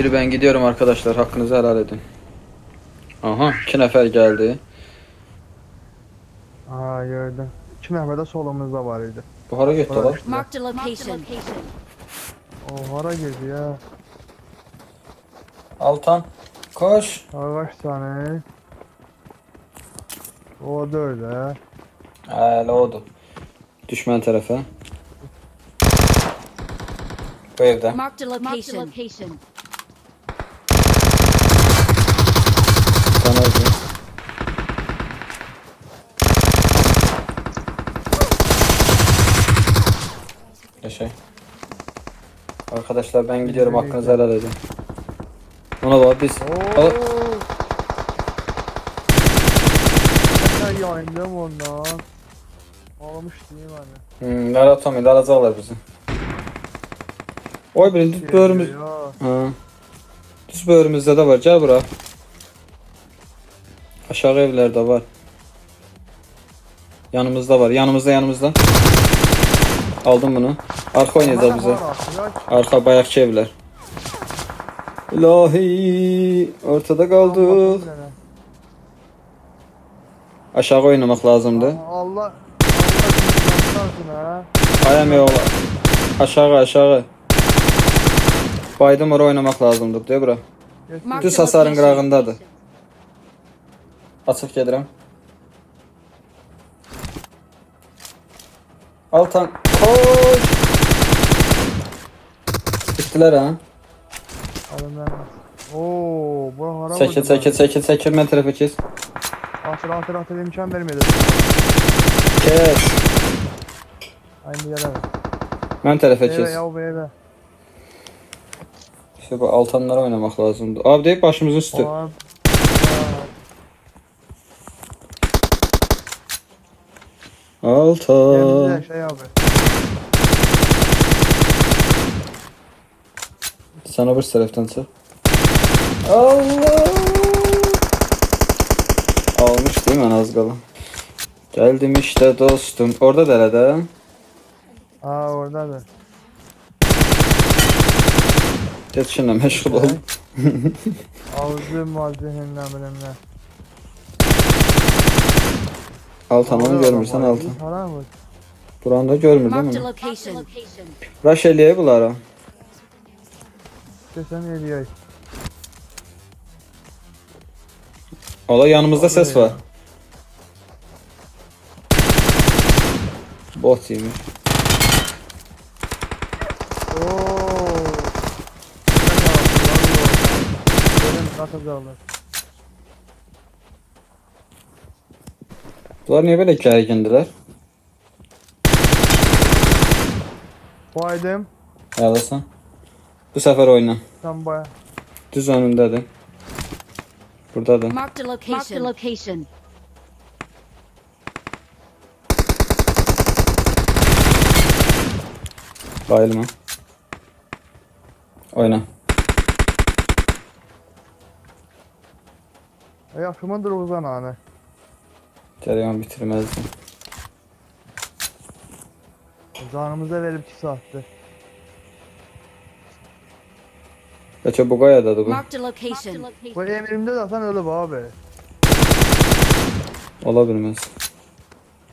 Bir ben gidiyorum arkadaşlar. Hakkınızı helal edin. Aha iki nefer geldi. Aa gördüm. İki nefer de solumuzda var idi. Bu hara gitti lan. Marked a location. O hara girdi ya. Altan. Koş. Aa, kaç tane? O da öyle. Hele oldu. Düşman tarafa. Bu evde. Marked a location. Sana öldü. Yaşay. Arkadaşlar ben gidiyorum hakkınızı helal edin. Ona bak biz. Al- Ben yayındım ondan. Almış değil mi hani? Hmm, lar atamayın, lar alacaklar bizi. Oy bir düz böğrümüz. Ya. Ha. Düz böğrümüzde de var. Gel bura. Aşağı evlerde var. Yanımızda var. Yanımızda yanımızda. Aldım bunu. Arka bize. Var artık, Arka bayakçı evler. İlahi ortada. Allah. Aşağı oynamak lazımdı. Allah Allah. Ayam yola. Aşağı aşağı. Baydım oraya oynamak lazımdı. De bura. Düz hasarın qırağındadır. Açıq gedirəm. Altan. Koş. Bitdilər ha. Alın ben. Oo, bu hara Çəkil, çəkil, çəkil, çəkil. Mən tərəfə kes. Atır atır atır imkan vermedi. Kes. Aynı yere. Mən tərəfə Eve kes. ya bu eve. İşte bu altanlara oynamaq lazımdır. Abi deyib başımızın üstü. Aa, Altan. Şey abi. Sen öbür tərəfdən çıx. Allah! Almış değil mi az qala? Geldim işte dostum. Orada derede. Aa orada da. Geç şimdi meşgul ol. Benimle. Altan onu görmürsən Altan. Hara mı? Buranı da görmür değil mi? Rush eləyək bunlara. Desem eliyay. Ola yanımızda ses var. Bot yemiş. Katacaklar. Bunlar niye böyle gərgindirlər? Baydım. Yalasan. Bu səfər oyna. Sen baya. Düz önündədir. Buradadır. Marked a location. Marked a location. Bayılma. Oyna. E yakımındır uzan hani. Cərəyan bitirməzdim. Canımıza verip 2 saatte. Bəlkə bu qayadadır bu. Marked a location. Bu emrimde zaten ölüp abi. Ola bilməz.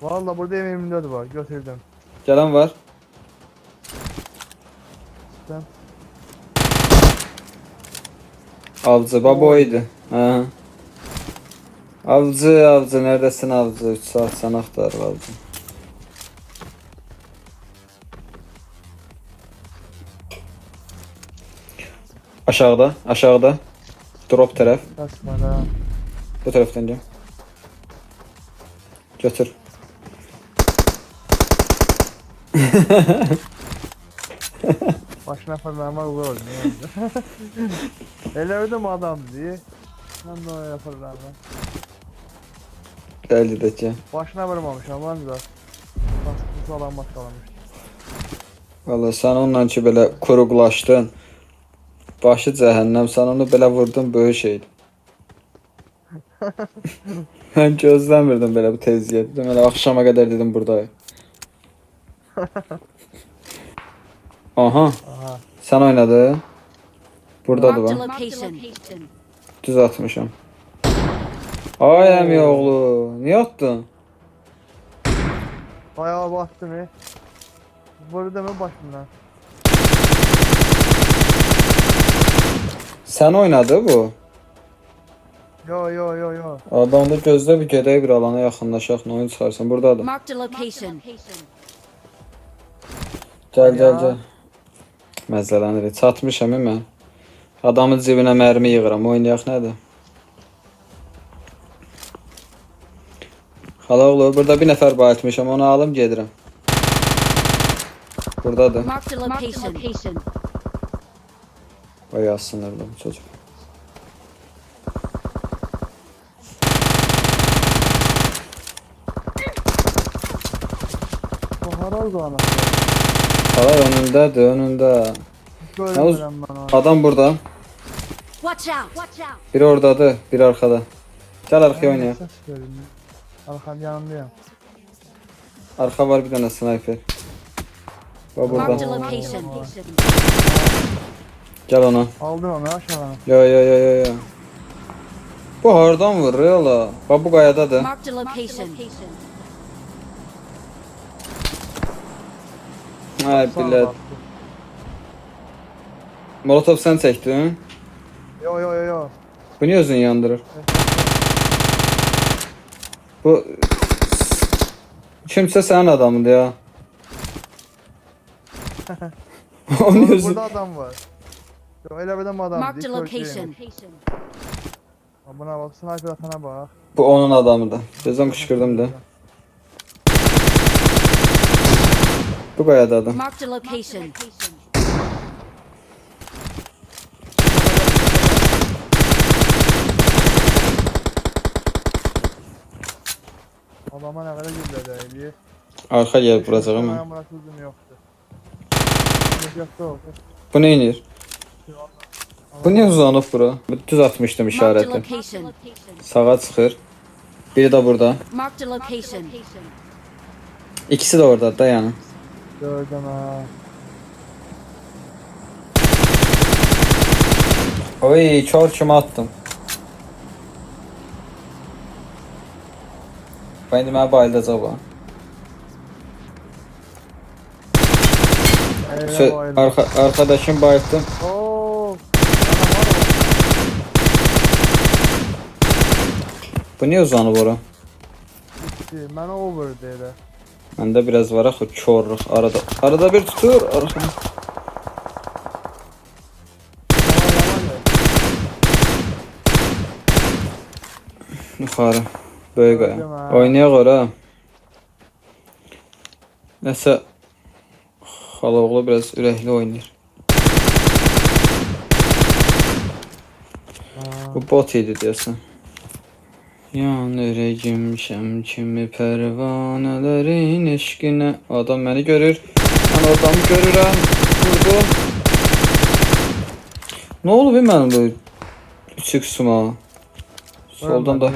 Valla burada emrimde de var. Götürdüm. Gələn var. Sen. Avcı baba oydu. Hə. Avcı, avcı, neredesin avcı? 3 saat sen axtar avcı. Aşağıda, aşağıda. Drop tərəf. Kaçma da. Bu tərəfdən gəl. Götür. Başına fırlama zor. Ele öldüm adam diye. Ben de öyle fırlama. Gəldi də ki. Başına vurmamış ama da. Baskısı olan başlamış. Valla sən onunla ki belə quruqlaşdın. Başı cəhənnəm, sən onu belə vurdun, böyük şeydir. Mən gözləmirdim belə bu tezliyə. Dedim elə axşama qədər dedim buradayım. Aha, Aha. sən oynadın. Buradadır location. Düz atmışam. Ay əmi oğlu, niyə atdın? Bayağı bastım. Vurdu deme başından. Sən oynadı bu. Yo yo yo yo. Adamda gözlə bir gedək bir alana yaxınlaşaq, nə oyun çıxarsan. Burdadır. Marked a location. Gəl, gəl, gəl. Məzələnir. Çatmışam e mən. Adamın cibinə mərmi yığıram. Oynayaq nədir? Xalaoğlu, burada bir nəfər bayıltmışam. Onu alım gedirəm. Burdadır. Marked a location. Yazsınlar da bu çocuk. Bahar oldu ana. Önündədir, önündə. Böyle Yalnız- veren bana. Adam burada. Watch out. Watch out. Biri oradadır, biri arkada. Gəl arxaya oynayaq. Ses verin. Arkam yanındayım. Arxa var bir dənə sniper. Marked a burada. location. Gəl ona. Aldım onu aşağıdan. Yo yo yo yo yo. Bu hardan vurur ola? Bax bu qayadadır. Marked a location. Ay bak. Molotov sən çəkdin? Yo yo yo yo. Bu niyə özünü yandırır? Bu kimsə sənin adamındır ya. Onun özü. Burada adam var. Yo öyle bir adam adam. Marked a location. Buna bak sniper atana bak. Bu onun adamıdır. Gözüm qışqırdım da. Bu qayadadır. Marked a location. Adama ne kadar güzel değil. Arxa gəlib vuracağam mən. Ayağım bırakıldım yoktu. Yoktu oldu. Bu nə edir? Bu niyə uzanıb bura? Bu düz location. Sağa çıxır. Biri də burada. İkisi də orada da yəni. Gördüm ha. Oy, kör kimi attım. Ben indi mənə bayıldacaq bu. Arka arkadaşım bayıldım. Oo. Bu niyə uzanıb ora? Gitti. Ben over dedi. Məndə biraz var axı körlük arada. Arada bir tutur, arada. Yuxarı. Böyük ha. Oynayaq ora. Nəsə xalaoğlu biraz ürəkli oynayır. Bu bot idi deyəsən. Yan ürəyim şəm kimi pərvanələrin eşqinə Adam məni görür Mən adamı görürəm Vurdum Nə olub be mənim bu Üçük suma? Soldan da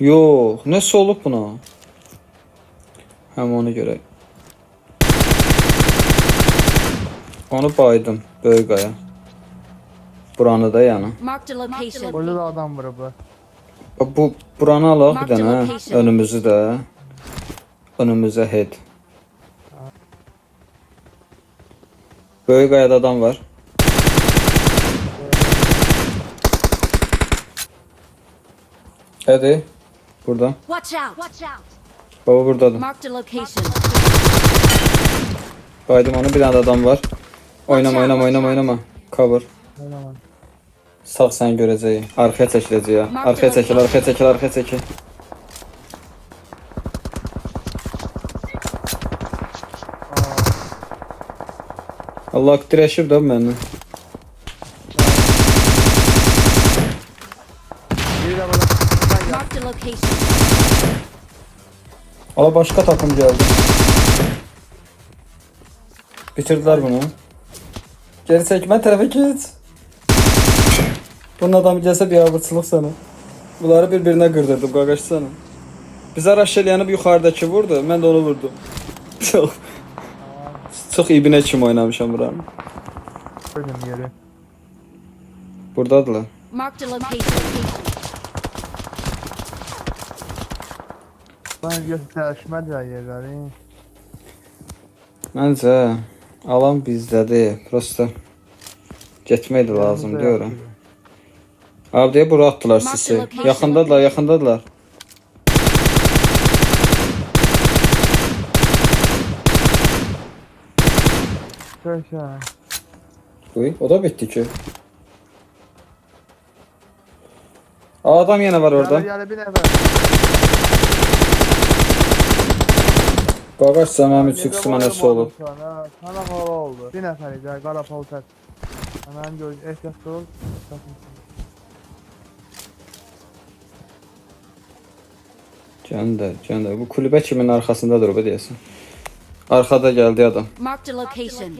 Yox Nəsə olub buna? Həm onu görək Onu baydım Böyük qaya Buranı da location. Orada da adam var bu. Bu buranı alaq bir dənə. Önümüzü də. Önümüzə head. Böyük qayada adam var. Hadi. Burada. Baba buradadır. Baydım onu bir də adam var. Oynama, oynama, oynama, oynama. Cover. Oynama. Sağ sən görəcəyik. Arxaya çəkiləcək ya. Arxaya çəkil, arxaya çəkil, arxaya çəkil. Allah. Bir de bana. Ben gel. Marked a location. Ala başqa takım gəldi. Bitirdilər bunu. Geri mən tərəfə keç. Bunun adamı gəlsə bir abırçılıq sənə. Bunları bir-birinə qırdırdım, qaqaşsana. Bizə rush eləyəni bir yuxarıdakı vurdu, mən də onu vurdum. Çox. Çox ibinə kimi oynamışam buranı. Koydum yeri. Buradadılar. Marked a location. Ben gösterişmediler yerleri. Məncə alan bizdədir. Prosta getmək də lazım yapıyor. Abi deyə bura the sisi. location. Yaxındadılar, yaxındadılar. Görüşen. Uy, o da bitdi ki. Aa, Adam yenə var orada. Gel bir Gece 3 boyu mənəsi olub. oldu Sana, hava oldu. Bir nefer gel kara polter. Hemen gör ehtiyatlı ol. Göndər, göndər. Bu kulübə kimin arxasındadır o deyəsən. Arxada gəldi adam. Marked a location.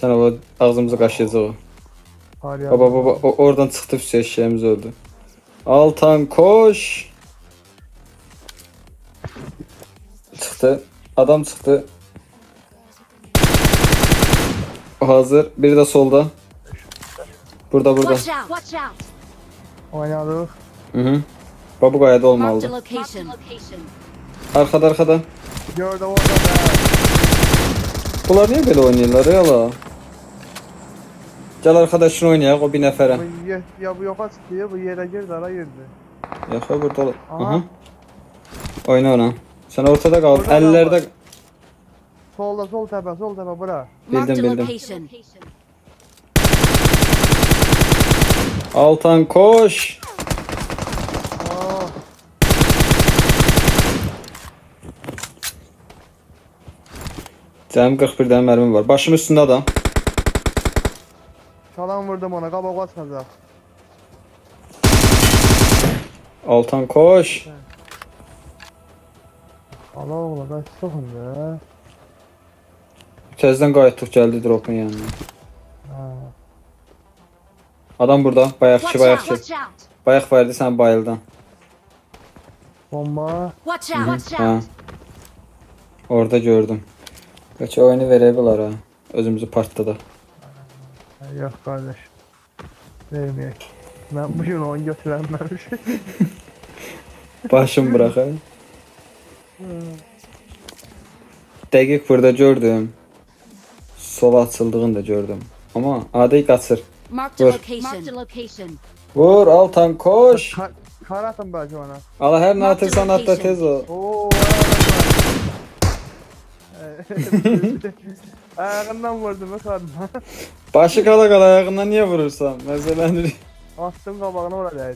Sən o ağzımızı qaşıyacaq o. Baba baba o, oradan çıxdı Hüseyin eşeğimiz öldü. Altan koş. Çıxdı. Adam çıxdı. O hazır. Biri de solda. Burada burada. Oynadık. Hı hı. Babu qayada Marked a olmalıdır. location. Arkada arkada. Gördüm orada da. Bunlar niye böyle oynuyorlar ya la? Gel arkadaşın oynayaq o bir. Bu ye- ya bu yoka çıkıyor bu yere girdi ara girdi. Yaxı burada ol. Aha. Aha. Oyna ona. Sen ortada kal. Adam Ellerde var. Solda sol tepe sol tepe bura. Marked a Bildim, bildim. location. Altan koş. Cəmi 41 dənə mərmim var. Başım üstündə adam. çalan vurdum ona kabak atmayacak. Altan koş. Allah oğlum ben sıkın ya. Təzədən qayıtdıq gəldi dropun yanına. Ha. Adam burada. Out. bayaqçı. Watch out. Bayaq verdi sən bayıldan. Bomba. Watch out. Watch Ha. out. Orada gördüm. Kaç oyunu verə bilər ha. Özümüzü partladı. Ha, Yok kardeş. Vermeyek. Ben bu gün onu götürenmemiş. Başım bırak ha. Dəqiq burada gördüm. Sola açıldığını da gördüm. Amma adı qaçır. Marked a Dur. location. Marked a location. Vur Altan koş. Kar, atın belki ona. Allah her ne atırsan atla location. tez ol. Oo Ayağından vurdum o kadına. Başı kala kala ayağından niye vurursan? Mesela Attım kabağını oraya